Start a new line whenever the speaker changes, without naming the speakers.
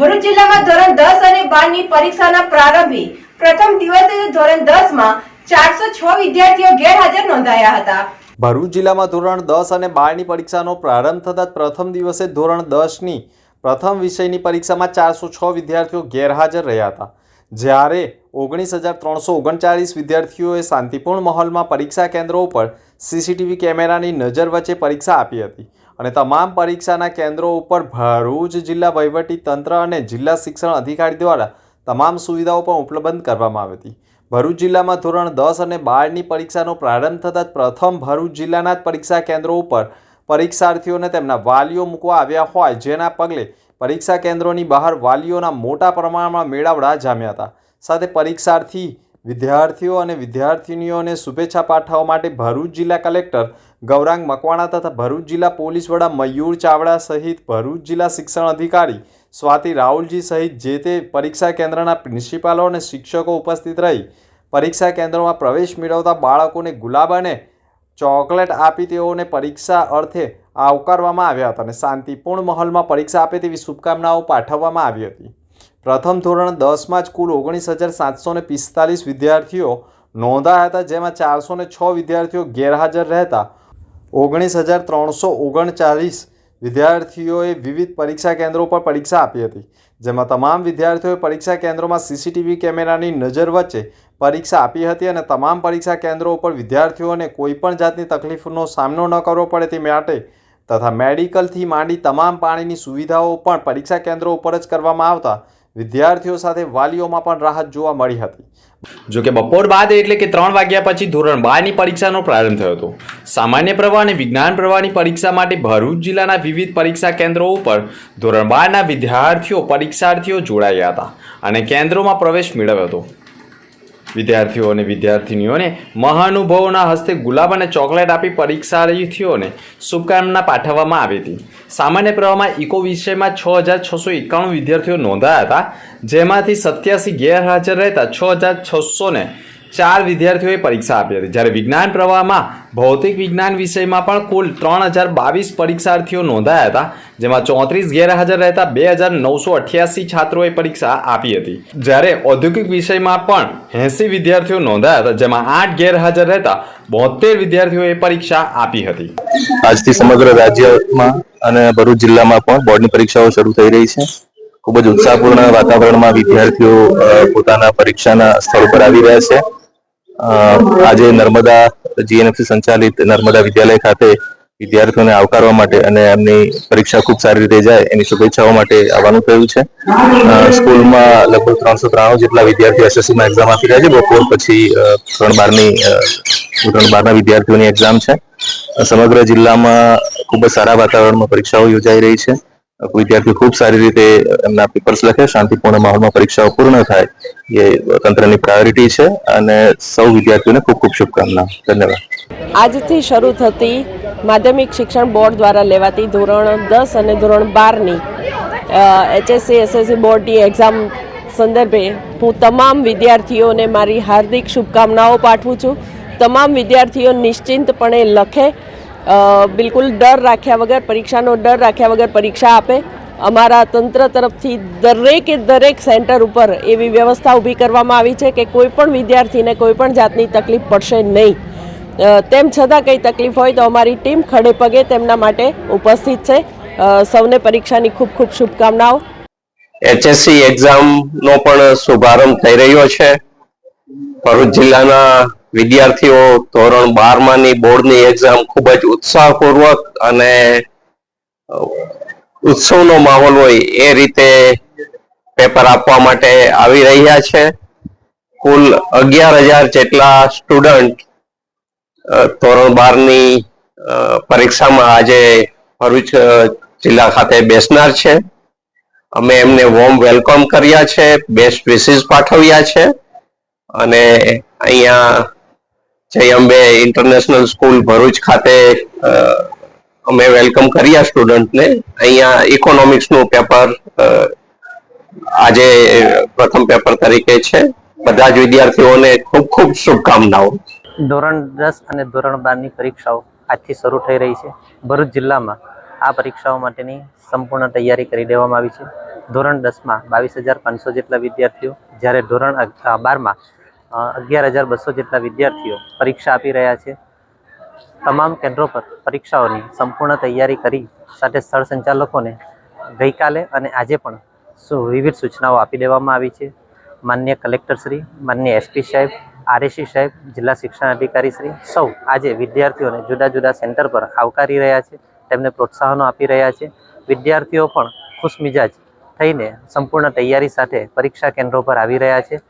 ભરૂચ જિલ્લામાં ધોરણ દસ અને બારની પરીક્ષાના પ્રારંભે પ્રથમ દિવસે ધોરણ દસમાં ચારસો છ વિદ્યાર્થીઓ ગેરહાજર નોંધાયા હતા.
ભરૂચ જિલ્લામાં ધોરણ દસ અને બારની પરીક્ષાનો પ્રારંભ થતાં પ્રથમ દિવસે ધોરણ દસની પ્રથમ વિષયની પરીક્ષામાં ચારસો છ વિદ્યાર્થીઓ ગેરહાજર રહ્યા હતા. જ્યારે ઓગણીસ હજાર ત્રણસો ઓગણચાળીસ વિદ્યાર્થીઓએ શાંતિપૂર્ણ માહોલમાં પરીક્ષા કેન્દ્રો ઉપર સીસીટીવી કેમેરાની નજર વચ્ચે પરીક્ષા આપી હતી. અને તમામ પરીક્ષાના કેન્દ્રો ઉપર ભરૂચ જિલ્લા વહીવટી તંત્ર અને જિલ્લા શિક્ષણ અધિકારી દ્વારા તમામ સુવિધાઓ પણ ઉપલબ્ધ કરવામાં આવી હતી. ભરૂચ જિલ્લામાં ધોરણ દસ અને બારની પરીક્ષાનો પ્રારંભ થતાં જ પ્રથમ ભરૂચ જિલ્લાના જ પરીક્ષા કેન્દ્રો ઉપર પરીક્ષાર્થીઓને તેમના વાલીઓ મૂકવા આવ્યા હોય, જેના પગલે પરીક્ષા કેન્દ્રોની બહાર વાલીઓના મોટા પ્રમાણમાં મેળાવડા જામ્યા હતા. સાથે પરીક્ષાર્થી વિદ્યાર્થીઓ અને વિદ્યાર્થિનીઓને શુભેચ્છા પાઠવવા માટે ભરૂચ જિલ્લા કલેક્ટર ગૌરાંગ મકવાણા તથા ભરૂચ જિલ્લા પોલીસ વડા મયુર ચાવડા સહિત ભરૂચ જિલ્લા શિક્ષણ અધિકારી સ્વાતિ રાહુલજી સહિત જે તે પરીક્ષા કેન્દ્રના પ્રિન્સિપાલો અને શિક્ષકો ઉપસ્થિત રહી પરીક્ષા કેન્દ્રોમાં પ્રવેશ મેળવતા બાળકોને ગુલાબ અને ચોકલેટ આપી તેઓને પરીક્ષા અર્થે આવકારવામાં આવ્યા હતા અને શાંતિપૂર્ણ માહોલમાં પરીક્ષા આપે તેવી શુભકામનાઓ પાઠવવામાં આવી હતી. પ્રથમ ધોરણ દસમાં જ કુલ ઓગણીસ હજાર સાતસો ને પિસ્તાલીસ વિદ્યાર્થીઓ નોંધાયા હતા, જેમાં ચારસો ને છ વિદ્યાર્થીઓ ગેરહાજર રહેતા. ઓગણીસ હજાર ત્રણસો ઓગણચાલીસ વિદ્યાર્થીઓએ વિવિધ પરીક્ષા કેન્દ્રો પર પરીક્ષા આપી હતી, જેમાં તમામ વિદ્યાર્થીઓએ પરીક્ષા કેન્દ્રોમાં સીસીટીવી કેમેરાની નજર વચ્ચે પરીક્ષા આપી હતી અને તમામ પરીક્ષા કેન્દ્રો ઉપર વિદ્યાર્થીઓને કોઈપણ જાતની તકલીફનો સામનો ન કરવો પડે તે માટે તથા મેડિકલથી માંડી તમામ પાણીની સુવિધાઓ પણ પરીક્ષા કેન્દ્રો ઉપર જ કરવામાં આવતા વિદ્યાર્થીઓ સાથે વાલીઓમાં પણ રાહત જોવા મળી હતી.
જો કે બપોર બાદ એટલે કે ત્રણ વાગ્યા પછી ધોરણ બારની પરીક્ષાનો પ્રારંભ થયો હતો. સામાન્ય પ્રવાહ અને વિજ્ઞાન પ્રવાહની પરીક્ષા માટે ભરૂચ જિલ્લાના વિવિધ પરીક્ષા કેન્દ્રો ઉપર ધોરણ બારના વિદ્યાર્થીઓ પરીક્ષાર્થીઓ જોડાયા હતા અને કેન્દ્રોમાં પ્રવેશ મેળવ્યો હતો. વિદ્યાર્થીઓ અને વિદ્યાર્થિનીઓને મહાનુભાવોના હસ્તે ગુલાબ અને ચોકલેટ આપી પરીક્ષાર્થીઓને શુભકામના પાઠવવામાં આવી હતી. સામાન્ય પ્રવાહમાં ઇકો વિષયમાં છ હજાર છસો એકાણું વિદ્યાર્થીઓ નોંધાયા હતા, જેમાંથી સત્યાસી ગેરહાજર રહેતા છ હજાર છસો ને ચાર વિદ્યાર્થીઓએ પરીક્ષા આપી હતી. જ્યારે વિજ્ઞાન પ્રવાહમાં ભૌતિક વિજ્ઞાન વિષયમાં પણ કુલ ત્રણ હજાર બાવીસ પરીક્ષાર્થીઓ નોંધાયા હતા, જેમાં ચોત્રીસ ગેરહાજર રહેતા બે હજાર નવસો અઠ્યાસી છાત્રોએ પરીક્ષા આપી હતી. જ્યારે ઔદ્યોગિક વિષયમાં પણ એંસી વિદ્યાર્થીઓ નોંધાયા હતા, જેમાં આઠ ગેરહાજર રહેતા બોતેર વિદ્યાર્થીઓએ પરીક્ષા આપી હતી.
આજથી સમગ્ર રાજ્યમાં અને ભરૂચ જિલ્લામાં પણ બોર્ડની પરીક્ષાઓ શરૂ થઈ રહી છે. ખૂબ જ ઉત્સાહપૂર્ણ વાતાવરણમાં વિદ્યાર્થીઓ પોતાના પરીક્ષાના સ્થળ પર આવી રહ્યા છે. આજે નર્મદા જીએનએફસી સંચાલિત નર્મદા વિદ્યાલય ખાતે વિદ્યાર્થીઓને આવકારવા માટે અને એમની પરીક્ષા ખૂબ સારી રીતે જાય એની શુભેચ્છાઓ માટે આવવાનું થયું છે. સ્કૂલમાં લગભગ ત્રણસો ત્રાણું જેટલા વિદ્યાર્થીઓ એસએસસીમાં એક્ઝામ આપી રહ્યા છે. બપોર પછી ત્રણ બારની ધોરણ બારના વિદ્યાર્થીઓની એક્ઝામ છે. સમગ્ર જિલ્લામાં ખૂબ જ સારા વાતાવરણમાં પરીક્ષાઓ યોજાઈ રહી છે. વિદ્યાર્થીઓ ખૂબ સારી રીતે એમના પેપર્સ લખે, શાંતિપૂર્ણ માહોલમાં પરીક્ષાઓ પૂર્ણ થાય. એ તંત્રની પ્રાયોરિટી છે અને સૌ વિદ્યાર્થીઓને ખૂબ ખૂબ શુભકામના. ધન્યવાદ.
આજથી શરૂ થતી માધ્યમિક શિક્ષણ બોર્ડ દ્વારા લેવાતી ધોરણ દસ અને ધોરણ બારની એચએસસી એસએસસી બોર્ડની એક્ઝામ સંદર્ભે હું તમામ વિદ્યાર્થીઓને મારી હાર્દિક શુભકામનાઓ પાઠવું છું. તમામ વિદ્યાર્થીઓ નિશ્ચિંતપણે લખે બિલકુલ ડર રાખ્યા વગર, પરીક્ષાનો ડર રાખ્યા વગર પરીક્ષા આપે. અમારા તંત્ર તરફથી દરેકે દરેક સેન્ટર ઉપર એવી વ્યવસ્થા ઊભી કરવામાં આવી છે કે કોઈ પણ વિદ્યાર્થીને કોઈ પણ જાતની તકલીફ પડશે નહીં. તેમ છતાં કંઈ તકલીફ હોય તો અમારી ટીમ ખડે પગે તેમના માટે ઉપસ્થિત છે. સૌને પરીક્ષાની ખૂબ ખૂબ શુભકામનાઓ.
એચએસસી એક્ઝામનો પણ શુભારંભ થઈ રહ્યો છે. ભરૂચ જિલ્લાના વિદ્યાર્થીઓ ધોરણ બારમાની બોર્ડની એક્ઝામ ખૂબ જ ઉત્સાહપૂર્વક અને ઉત્સવનો માહોલ હોય એ રીતે પેપર આપવા માટે આવી રહ્યા છે. કુલ અગિયાર હજાર જેટલા સ્ટુડન્ટ ધોરણ બારની પરીક્ષામાં આજે ભરૂચ જિલ્લા ખાતે બેસનાર છે. અમે એમને વોર્મ વેલકમ કર્યા છે બેસ્ટ વિશિસ પાઠવ્યા છે. અને અહીંયા જય અંબે ઇન્ટરનેશનલ સ્કૂલ ભરૂચ ખાતે અમે વેલકમ કર્યા સ્ટુડન્ટને અહીંયા ઇકોનોમિક્સનું પેપર આજે પ્રથમ પેપર તરીકે છે. બધા જ વિદ્યાર્થીઓને ખૂબ ખૂબ શુભકામનાઓ.
ધોરણ દસ અને ધોરણ બારની પરીક્ષાઓ આજથી શરૂ થઈ રહી છે. ભરૂચ જિલ્લામાં આ પરીક્ષાઓ માટેની સંપૂર્ણ તૈયારી કરી દેવામાં આવી છે. ધોરણ દસમાં બાવીસ હજાર પાંચસો જેટલા વિદ્યાર્થીઓ જ્યારે ધોરણ બારમાં અગિયાર હજાર બસો જેટલા વિદ્યાર્થીઓ પરીક્ષા આપી રહ્યા છે. તમામ કેન્દ્રો પર પરીક્ષાઓની સંપૂર્ણ તૈયારી કરી સાથે સ્થળ સંચાલકોને ગઈકાલે અને આજે પણ વિવિધ સૂચનાઓ આપી દેવામાં આવી છે. માન્ય કલેક્ટરશ્રી માન્ય એસપી સાહેબ, આરએસી સાહેબ, જિલ્લા શિક્ષણ અધિકારી શ્રી સૌ આજે વિદ્યાર્થીઓને જુદા જુદા સેન્ટર પર આવકારી રહ્યા છે, તેમને પ્રોત્સાહનો આપી રહ્યા છે. વિદ્યાર્થીઓ પણ ખુશમિજાજ થઈને સંપૂર્ણ તૈયારી સાથે પરીક્ષા કેન્દ્રો પર આવી રહ્યા છે.